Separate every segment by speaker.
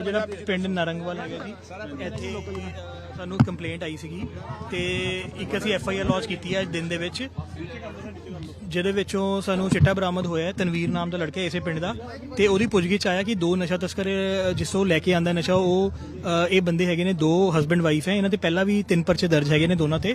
Speaker 1: ਜਿਹੜਾ ਪਿੰਡ ਨਰੰਗਵਾਲ ਹੈਗਾ ਜੀ ਇੱਥੇ ਸਾਨੂੰ ਕੰਪਲੇਂਟ ਆਈ ਸੀਗੀ ਤੇ ਇੱਕ ਅਸੀਂ ਐਫ ਆਈ ਆਰ ਲੌਂਚ ਕੀਤੀ ਹੈ ਅੱਜ ਦਿਨ ਦੇ ਵਿੱਚ ਜਿਹਦੇ ਵਿੱਚੋਂ ਸਾਨੂੰ ਚਿੱਟਾ ਬਰਾਮਦ ਹੋਇਆ ਹੈ ਤਨਵੀਰ ਨਾਮ ਦਾ ਲੜਕਾ ਇਸੇ ਪਿੰਡ ਦਾ ਤੇ ਉਹਦੀ ਪੁੱਛਗਿੱਛ ਆਇਆ ਕਿ ਦੋ ਨਸ਼ਾ ਤਸਕਰ ਅ, ਜਿਸ ਲੈ ਕੇ ਆਂਦਾ ਨਸ਼ਾ ਉਹ ਅ, ਇਹ ਬੰਦੇ ਹੈਗੇ ਨੇ ਦੋ ਹਸਬੰਡ ਵਾਈਫ ਹੈ ਇਹਨਾਂ ਤੇ ਪਹਿਲਾਂ ਵੀ ਤਿੰਨ ਪਰਚੇ ਦਰਜ ਹੈਗੇ ਨੇ ਦੋਨਾਂ ਤੇ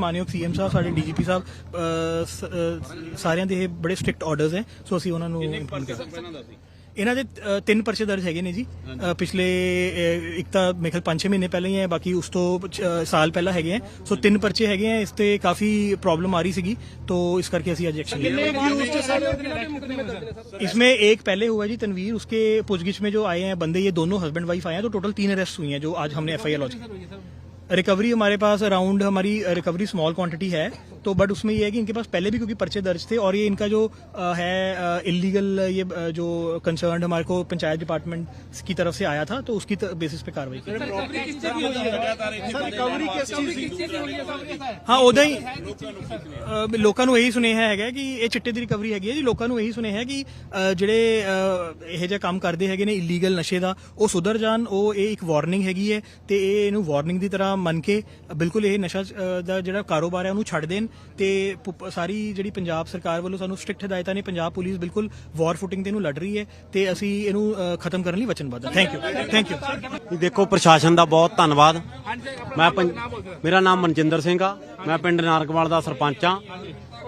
Speaker 1: मान्यो C M sahab D G P sahab सारे दे बड़े स्ट्रिक्ट ऑर्डर है सो अभी उन्होंने इन्हों तीन परचे दर्ज है जी। पिछले एक तो मेरे ख्याल पाँच छह महीने पहले ही है बाकी उस तो साल पहला है। सो तीन परचे है इसते काफ़ी प्रॉब्लम आ रही थी तो इस करके अभी अज एक्शन इसमें एक पहले हुआ जी तनवीर उसके पुछगिछ में जो आए हैं बंदे ये दोनों हस्बैंड वाइफ आए हैं तो टोटल तीन अरेस्ट हुई हैं जो आज हमने एफ़ आई आर लॉज किया रिकवरी हमारे पास अराउंड हमारी रिकवरी स्मॉल क्वांटिटी है तो बट उसमें ये है कि इनके पास पहले भी क्योंकि पर्चे दर्ज थे और ये इनका जो अ, है इलीगल ये अ, जो कंसर्न हमारे को पंचायत डिपार्टमेंट की तरफ से आया था तो उसकी बेसिस पे कार्रवाई की ਹਾਂ ਉਦਾਂ ਹੀ ਅ, ਲੋਕਾਂ ਨੂੰ ਇਹੀ ਸੁਨੇਹਾ ਹੈਗਾ ਕਿ ਇਹ ਚਿੱਟੇ ਦੀ ਰਿਕਵਰੀ ਹੈਗੀ ਹੈ ਜੀ ਲੋਕਾਂ ਨੂੰ ਇਹੀ ਸੁਨੇਹਾ ਹੈ ਕਿ ਅ, ਜਿਹੜੇ ਅ, ਇਹੋ ਜਿਹਾ ਕੰਮ ਕਰਦੇ ਹੈਗੇ ਨੇ ਇਲੀਗਲ ਨਸ਼ੇ ਦਾ ਉਹ ਸੁਧਰ ਜਾਣ ਉਹ ਇਹ ਇੱਕ ਵਾਰਨਿੰਗ ਹੈਗੀ ਹੈ ਤੇ ਇਹ ਇਹਨੂੰ ਵਾਰਨਿੰਗ ਦੀ ਤਰ੍ਹਾਂ ਮੰਨ ਕੇ ਬਿਲਕੁਲ ਇਹ ਨਸ਼ਾ ਅ, ਦਾ ਜਿਹੜਾ ਕਾਰੋਬਾਰ ਹੈ ਉਹਨੂੰ ਛੱਡ ਦੇਣ ਤੇ ਸਾਰੀ ਜਿਹੜੀ ਪੰਜਾਬ ਸਰਕਾਰ ਵੱਲੋਂ ਸਾਨੂੰ ਸਟ੍ਰਿਕਟ ਹਦਾਇਤਾਂ ਨੇ, ਪੰਜਾਬ ਪੁਲਿਸ ਬਿਲਕੁਲ ਵਾਰ ਫੁਟਿੰਗ ਤੇ ਇਹਨੂੰ ਲੜ ਰਹੀ ਹੈ ਤੇ ਅਸੀਂ ਇਹਨੂੰ ਖਤਮ ਕਰਨ ਲਈ ਵਚਨਬੱਧ ਹਾਂ। ਥੈਂਕ ਯੂ ਥੈਂਕ ਯੂ
Speaker 2: ਦੇਖੋ, ਪ੍ਰਸ਼ਾਸਨ ਦਾ ਬਹੁਤ ਧੰਨਵਾਦ। ਮੈਂ ਪੰ- ਮੇਰਾ ਨਾਮ ਮਨਜਿੰਦਰ ਸਿੰਘ ਆ। ਮੈਂ ਪਿੰਡ ਨਾਰਕਵਾਲ ਦਾ ਸਰਪੰਚ ਆ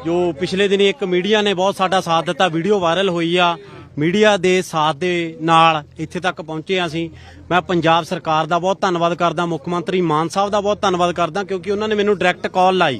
Speaker 2: ਜੋ ਪਿਛਲੇ ਦਿਨੀ ਇੱਕ ਮੀਡੀਆ ਨੇ ਬਹੁਤ ਸਾਡਾ ਸਾਥ ਦਿੱਤਾ, ਵੀਡੀਓ ਵਾਇਰਲ ਹੋਈ ਆ। ਮੀਡੀਆ ਦੇ ਸਾਥ ਦੇ ਨਾਲ ਇੱਥੇ ਤੱਕ ਪਹੁੰਚੇ ਹਾਂ ਅਸੀਂ। ਮੈਂ ਪੰਜਾਬ ਸਰਕਾਰ ਦਾ ਬਹੁਤ ਧੰਨਵਾਦ ਕਰਦਾ, ਮੁੱਖ ਮੰਤਰੀ ਮਾਨ ਸਾਹਿਬ ਦਾ ਬਹੁਤ ਧੰਨਵਾਦ ਕਰਦਾ, ਕਿਉਂਕਿ ਉਹਨਾਂ ਨੇ ਮੈਨੂੰ ਡਾਇਰੈਕਟ ਕਾਲ ਲਾਈ।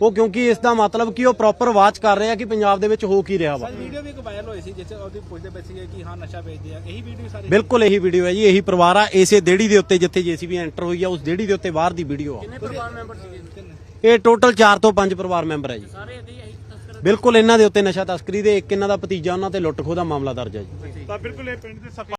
Speaker 2: ਉਹ ਕਿਉਂਕਿ ਇਸ ਦਾ ਮਤਲਬ ਕਿ ਉਹ ਪ੍ਰੋਪਰ ਵਾਚ ਕਰ ਰਿਹਾ ਕਿ ਪੰਜਾਬ ਦੇ ਵਿੱਚ ਹੋ ਕੀ ਰਿਹਾ ਵਾ।
Speaker 3: ਵੀਡੀਓ ਵੀ ਇੱਕ ਵਾਇਰਲ ਹੋਈ ਸੀ ਜਿੱਥੇ ਉਹਦੀ ਪੁੱਛਦੇ ਪਏ ਕਿ ਹਾਂ ਨਸ਼ਾ ਵੇਚਦੇ ਆ। ਇਹੀ ਵੀਡੀਓ ਸਾਰੇ
Speaker 2: ਬਿਲਕੁਲ ਇਹੀ ਵੀਡੀਓ ਹੈ ਜੀ ਇਹੀ ਪਰਿਵਾਰ ਆ। ਇਸੇ ਦੇੜੀ ਦੇ ਉੱਤੇ ਜਿੱਥੇ ਜੀਸੀਬੀ ਐਂਟਰ ਹੋਈ ਆ ਉਸ ਦੇੜੀ ਦੇ ਉੱਤੇ ਬਾਹਰ ਦੀ ਵੀਡੀਓ ਆ।
Speaker 3: ਪਰਿਵਾਰ ਮੈਂਬਰ ਸੀਗੇ?
Speaker 2: ਇਹ ਟੋਟਲ 4 ਤੋਂ 5 ਪਰਿਵਾਰ ਮੈਂਬਰ ਹੈ ਜੀ। ਬਿਲਕੁਲ ਇਹਨਾਂ ਦੇ ਉੱਤੇ ਨਸ਼ਾ ਤਸਕਰੀ ਦੇ ਇੱਕ ਇਹਨਾਂ ਦਾ ਭਤੀਜਾ ਉਹਨਾਂ ਤੇ ਲੁੱਟ ਖੋਹ ਦਾ ਮਾਮਲਾ ਦਰਜ ਹੈ ਜੀ।
Speaker 4: ਤਾਂ ਬਿਲਕੁਲ ਇਹ ਪਿੰਡ ਦੇ